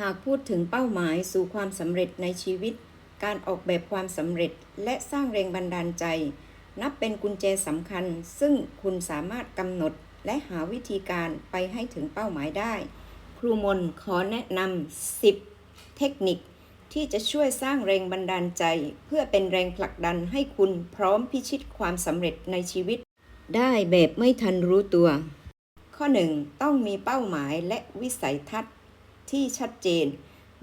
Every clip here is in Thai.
หากพูดถึงเป้าหมายสู่ความสำเร็จในชีวิต การออกแบบความสำเร็จและสร้างแรงบันดาลใจ นับเป็นกุญแจสำคัญ ซึ่งคุณสามารถกำหนดและหาวิธีการไปให้ถึงเป้าหมายได้ ครูมนขอแนะนำ 10 เทคนิคที่จะช่วยสร้างแรงบันดาลใจ เพื่อเป็นแรงผลักดันให้คุณพร้อมพิชิตความสำเร็จในชีวิต ได้แบบไม่ทันรู้ตัว ข้อ 1 ต้องมีเป้าหมายและวิสัยทัศน์ ที่ชัดเจน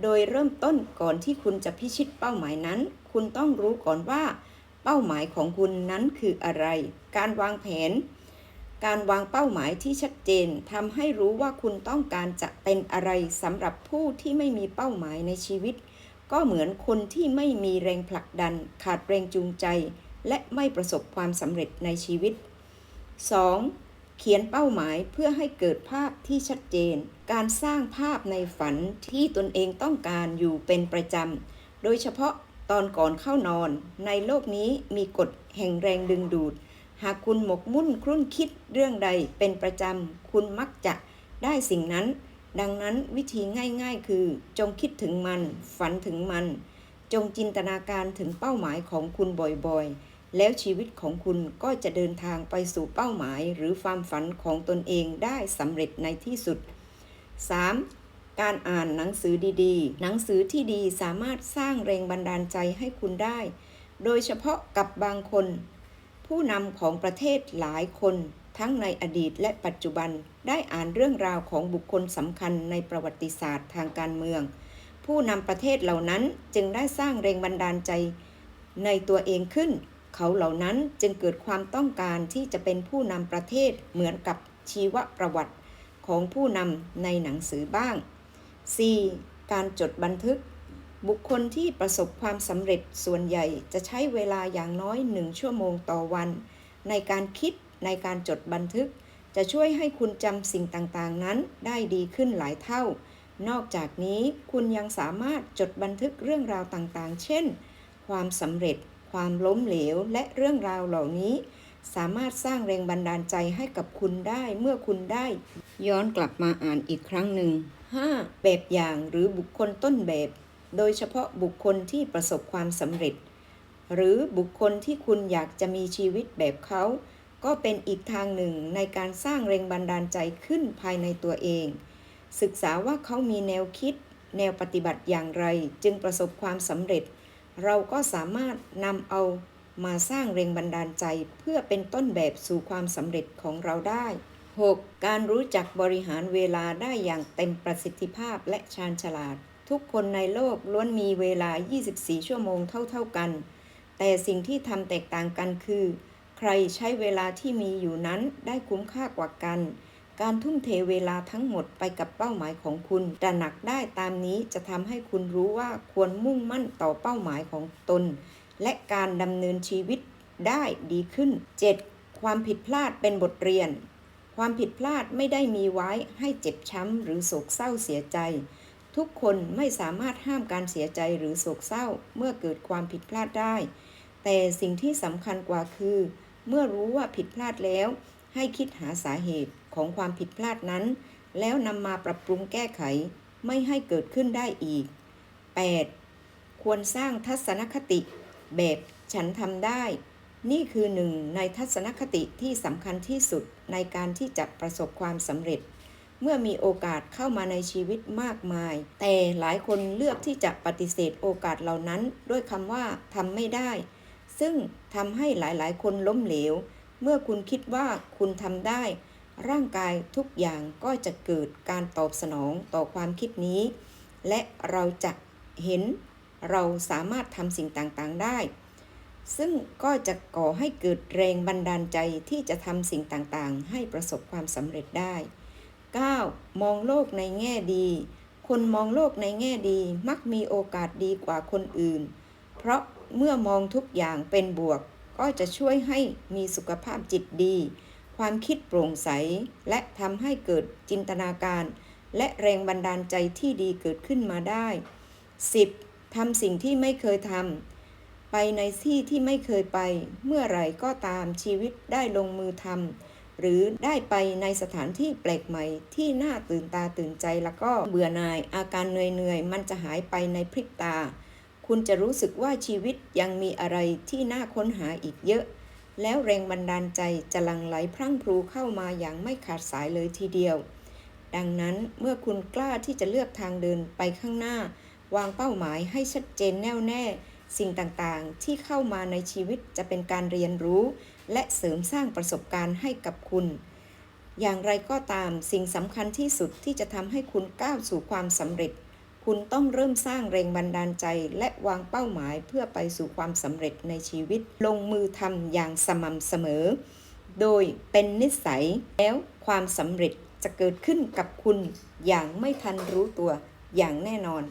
โดยเริ่มต้นก่อนที่คุณจะพิชิตเป้าหมายนั้น คุณต้องรู้ก่อนว่า เป้าหมายของคุณนั้นคืออะไร การวางแผน การวางเป้าหมายที่ชัดเจนทำให้รู้ว่าคุณต้องการจะเป็นอะไรสำหรับผู้ที่ไม่มีเป้าหมายในชีวิต ก็เหมือนคนที่ไม่มีแรงผลักดัน ขาดแรงจูงใจ และไม่ประสบความสำเร็จในชีวิต 2. เขียนเป้าหมายเพื่อให้เกิดภาพที่ชัดเจน การสร้างภาพในฝันที่ตนเองต้องการอยู่เป็นประจำ โดยเฉพาะตอนก่อนเข้านอน ในโลกนี้มีกฎแห่งแรงดึงดูด หากคุณหมกมุ่นครุ่นคิดเรื่องใดเป็นประจำ คุณมักจะได้สิ่งนั้น ดังนั้นวิธีง่ายๆ คือ จงคิดถึงมัน ฝันถึงมัน จงจินตนาการถึงเป้าหมายของคุณบ่อยๆ แล้วชีวิตของคุณก็จะเดินทางไปสู่เป้าหมายหรือความฝันของตนเองได้สำเร็จในที่สุด 3. การอ่านหนังสือดีๆ หนังสือที่ดีสามารถสร้างแรงบันดาลใจให้คุณได้ โดยเฉพาะกับบางคน ผู้นำของประเทศหลายคน ทั้งในอดีตและปัจจุบันได้อ่านเรื่องราวของบุคคลสำคัญในประวัติศาสตร์ทางการเมือง ผู้นำประเทศเหล่านั้นจึงได้สร้างแรงบันดาลใจในตัวเองขึ้น เขาเหล่านั้นจึงเกิดความต้องการที่จะเป็นผู้นำประเทศเหมือนกับชีวประวัติของผู้นำในหนังสือบ้าง 4. การจดบันทึก บุคคลที่ประสบความสำเร็จส่วนใหญ่จะใช้เวลาอย่างน้อยหนึ่งชั่วโมงต่อวัน ในการคิดในการจดบันทึก จะช่วยให้คุณจำสิ่งต่างๆนั้นได้ดีขึ้นหลายเท่า นอกจากนี้คุณยังสามารถจดบันทึกเรื่องราวต่างๆ เช่น ความสำเร็จ ความล้มเหลวและเรื่องราวเหล่านี้ สามารถสร้างแรงบันดาลใจให้กับคุณได้เมื่อคุณได้ ย้อนกลับมาอ่านอีกครั้งหนึ่ง 5. แบบอย่างหรือบุคคลต้นแบบ โดยเฉพาะบุคคลที่ประสบความสำเร็จ หรือบุคคลที่คุณอยากจะมีชีวิตแบบเขา ก็เป็นอีกทางหนึ่งในการสร้างแรงบันดาลใจขึ้นภายในตัวเอง ศึกษาว่าเขามีแนวคิด แนวปฏิบัติอย่างไร จึงประสบความสำเร็จ เราก็สามารถนำเอามาสร้างแรงบันดาลใจเพื่อเป็นต้นแบบสู่ความสำเร็จของเราได้ 6. การรู้จักบริหารเวลาได้อย่างเต็มประสิทธิภาพและชาญฉลาด ทุกคนในโลกล้วนมีเวลา 24 ชั่วโมงเท่า ๆกัน แต่สิ่งที่ทำแตกต่างกันคือ ใครใช้เวลาที่มีอยู่นั้นได้คุ้มค่ากว่ากัน การทุ่มเทเวลาทั้งหมดไปกับเป้าหมายของคุณตระหนักได้ตามนี้จะทำให้คุณรู้ว่าควรมุ่งมั่นต่อเป้าหมายของตน และการดำเนินชีวิตได้ดีขึ้น 7. ความผิดพลาดเป็นบทเรียน ความผิดพลาดไม่ได้มีไว้ให้เจ็บช้ำหรือโศกเศร้าเสียใจ ทุกคนไม่สามารถห้ามการเสียใจหรือโศกเศร้าเมื่อเกิดความผิดพลาดได้ แต่สิ่งที่สำคัญกว่าคือ เมื่อรู้ว่าผิดพลาดแล้ว ให้คิดหาสาเหตุ ของความผิดพลาดนั้น แล้วนำมาปรับปรุงแก้ไขไม่ให้เกิดขึ้นได้อีก 8. ควรสร้างทัศนคติ แบบฉันทำได้ นี่คือหนึ่งในทัศนคติที่สำคัญที่สุดในการที่จะประสบความสำเร็จ เมื่อมีโอกาสเข้ามาในชีวิตมากมาย แต่หลายคนเลือกที่จะปฏิเสธโอกาสเหล่านั้น ด้วยคำว่าทำไม่ได้ ซึ่งทำให้หลายๆ คนล้มเหลว เมื่อคุณคิดว่าคุณทำได้ ร่างกายทุกอย่างก็จะเกิดการตอบสนองต่อความคิดนี้ และเราจะเห็นเราสามารถทำสิ่งต่างๆได้ ซึ่งก็จะก่อให้เกิดแรงบันดาลใจที่จะทำสิ่งต่างๆ ให้ประสบความสำเร็จได้ 9. มองโลกในแง่ดี คนมองโลกในแง่ดีมักมีโอกาสดีกว่าคนอื่น เพราะเมื่อมองทุกอย่างเป็นบวก ก็จะช่วยให้มีสุขภาพจิตดี ความคิดโปร่งใส และทำให้เกิดจินตนาการ และแรงบันดาลใจที่ดีเกิดขึ้นมาได้ 10. ทำสิ่งที่ไม่เคยทำไปในที่ที่ไม่เคยไป เมื่อไหร่ก็ตามชีวิตได้ลงมือทำหรือได้ไปในสถานที่แปลกใหม่ที่น่าตื่นตาตื่นใจแล้วก็เบื่อหน่ายอาการเหนื่อยๆ มันจะหายไปในพริบตา คุณจะรู้สึกว่าชีวิตยังมีอะไรที่น่าค้นหาอีกเยอะ แล้วแรงบันดาลใจจะหลั่งไหลพรั่งพรูเข้ามาอย่างไม่ขาดสายเลยทีเดียว ดังนั้นเมื่อคุณกล้าที่จะเลือกทางเดินไปข้างหน้า วางเป้าหมายให้ชัดเจนแน่วแน่ สิ่งต่างๆ ที่เข้ามาในชีวิตจะเป็นการเรียนรู้ และเสริมสร้างประสบการณ์ให้กับคุณ อย่างไรก็ตามสิ่งสำคัญที่สุดที่จะทำให้คุณก้าวสู่ความสำเร็จ คุณต้องเริ่มสร้างแรงบันดาลใจ และวางเป้าหมายเพื่อไปสู่ความสำเร็จในชีวิต ลงมือทำอย่างสม่ำเสมอ โดยเป็นนิสัยแล้วความสำเร็จจะเกิดขึ้นกับคุณอย่างไม่ทันรู้ตัวอย่างแน่นอน